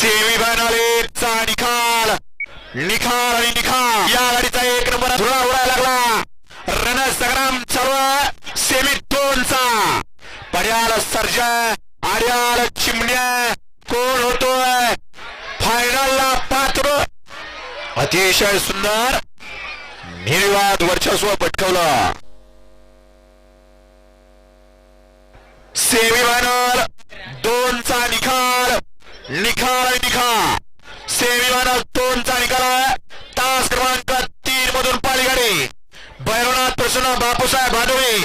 Semi चा निकाल निखाल आणि निखाल. या गाडीचा एक नंबर धुरा उडायला लागला. रन संग्राम चालू सेमी दोनचा. पड्याल सर्जा आड्याल चिमण्या. कोण होतोय? फायनलला पात्र. अतिशय सुंदर. निर्वाद वर्चस्व पटकवलं. सेमी फायनल दोनचा निकाल निखाल आणि लिखा सेवीवाना दोनचा निकाल आहे. तास क्रमांक तीन मधून पाली गाडी भैरवनाथ प्रसन्न बापूसाहेब भादवे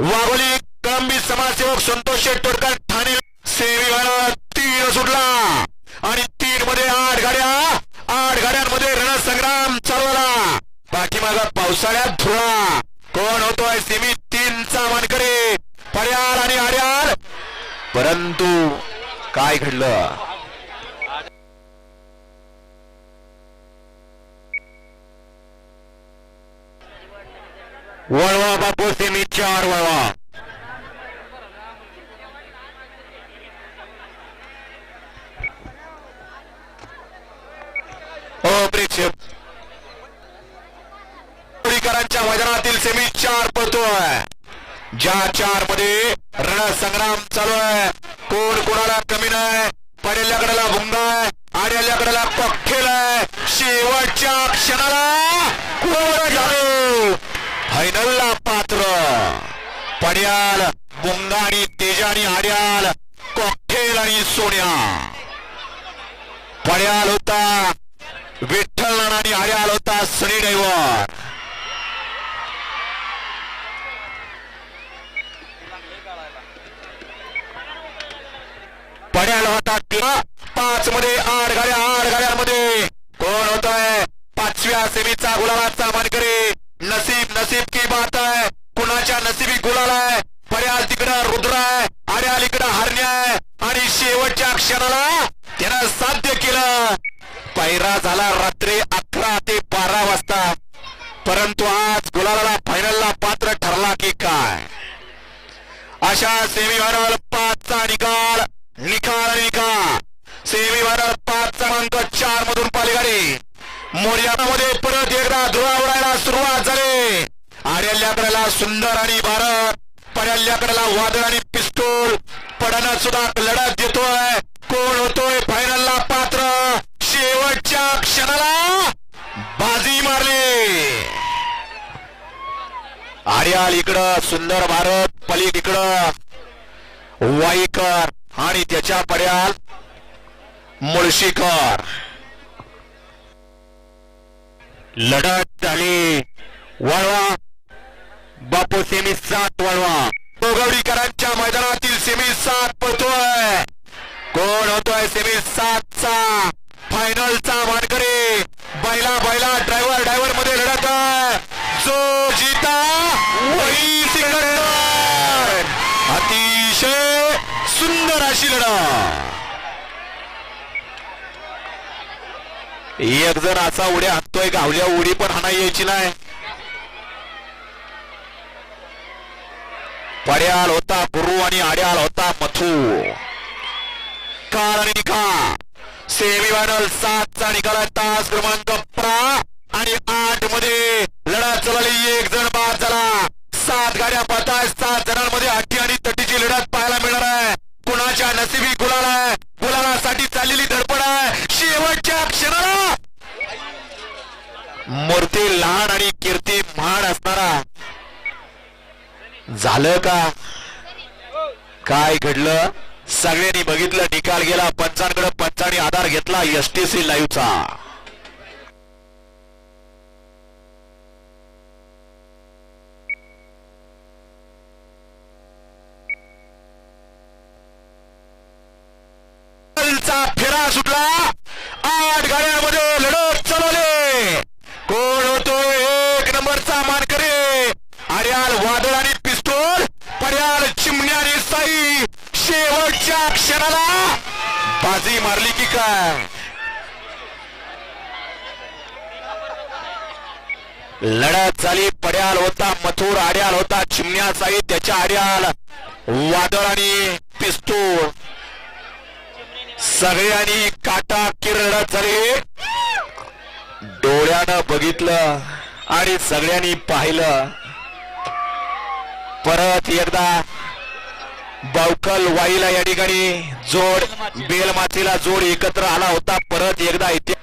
वाघोली गंभीर समाजसेवक संतोष शेठ तोडकर ठाणे. सेमी तीन सुटला. आणि तीन मध्ये आठ गाड्या. आठ गाड्यांमध्ये रणसंग्राम चालवला. पाठीमागा पावसाळ्यात धुळा कोण होतोय? सेमी तीनचा मानकरी. पर्याल आणि आड्याल परंतु काय घडलं? वळवा बापू सेमी चार वळवा प्रेक्षकांच्या मैदानातील सेमी चार पळतोय ज्या चारमध्ये रणसंग्राम चालू आहे कोण कोणाला कमी नाही पडेल्या कडेला भुंगा आहे आड्याल्या कडेला कॉकटेल आहे शेवटच्या क्षणाला कोण झालो फायनलला पात्र. पड्याल बुंगा आणि तेजा आड्याल कॉकटेल आणि सोन्या. पड्याल होता विठ्ठल आणि आड्याल होता सनी ड्रायव्हर पड्याल होता पाच मध्ये आठ गाड्या आठ गाड्यांमध्ये. कोण होतोय? पाचव्या सेमीचा गुलालाचा नसीब की बात आहे कुणाच्या नसीबी गुलाल आहे पड्याल तिकडं रुद्र आहे आणि अलीकडं हरण्या आहे आणि शेवटच्या क्षणाला त्यानं साध्य केलं. पैरा झाला रात्री अकरा ते बारा वाजता. परंतु आज गुलाला फायनलला पात्र ठरला की काय? अशा सेमीफायनल पाचचा निकाल निकाल आणि निकाल सेमीफायनल पाचचा अंक चार मधून पालेगाडी मोर्यामध्ये परत एकदा धुळा उडायला सुरुवात झाली आड्याल्याकडेला सुंदर आणि भारत. पडल्याकडला वादळ आणि पिस्तूल. पडणं सुद्धा लढत देतोय. कोण होतोय फायनलला पात्र? शेवटच्या क्षणाला बाजी मारली. आर्याल इकडं सुंदर भारत. पलीक इकडं. वाईकर आणि त्याच्या पर्याल मुळशीकर. लढत झाली. वळवा. बापू सेमी सात वळवा. गोगवडीकरांच्या मैदानातील सेमी सात पळतोय कोण होतोय सेमी सातचा? फायनलचा मानकरी बैला बैला ड्रायव्हर ड्रायव्हरमध्ये लढत आहे जो जिता वही सिकंदर अतिशय सुंदर अशी लढा एक जण असा उड्या हाणतोय गावल्या उडी पण हाना यायची नाही. पड्याल होता गुरु आणि आड्याल होता मथू. काल आणि निकाल सेमी फायनल सातचा निकाल तास क्रमांक प्रा आणि आठमध्ये लढा चालली एक जण बाद झाला. सात गाड्या पाहताय सात जणांमध्ये अटी आणि तटीची लढत पाहायला मिळणार आहे. कुणाच्या नसिबी गुलाल आहे? गुलालासाठी चाललेली धडपड आहे. शेवटच्या क्षणाला मूर्ती लहान आणि कीर्ती महान असणारा झालं का? काय घडलं? सगळ्यांनी बघितलं निकाल गेला पंचांकडे पंचांनी आधार घेतला एसटीसी लाईव्हचा चा फेरा सुटला. आठ गाड्यांमध्ये क्षणाला बाजी मारली की काय? लढत झाली पड्याल होता मथुर आड्याल होता चिमण्या साई त्याच्या आड्याल वादळ आणि पिस्तूल सगळ्यांनी काटा किरडत झाली. डोळ्यानं बघितलं आणि सगळ्यांनी पाहिलं. परत एकदा बावकल वाईला या ठिकाणी जोड बेलमातीला जोड एकत्र आला होता. परत एकदा इथे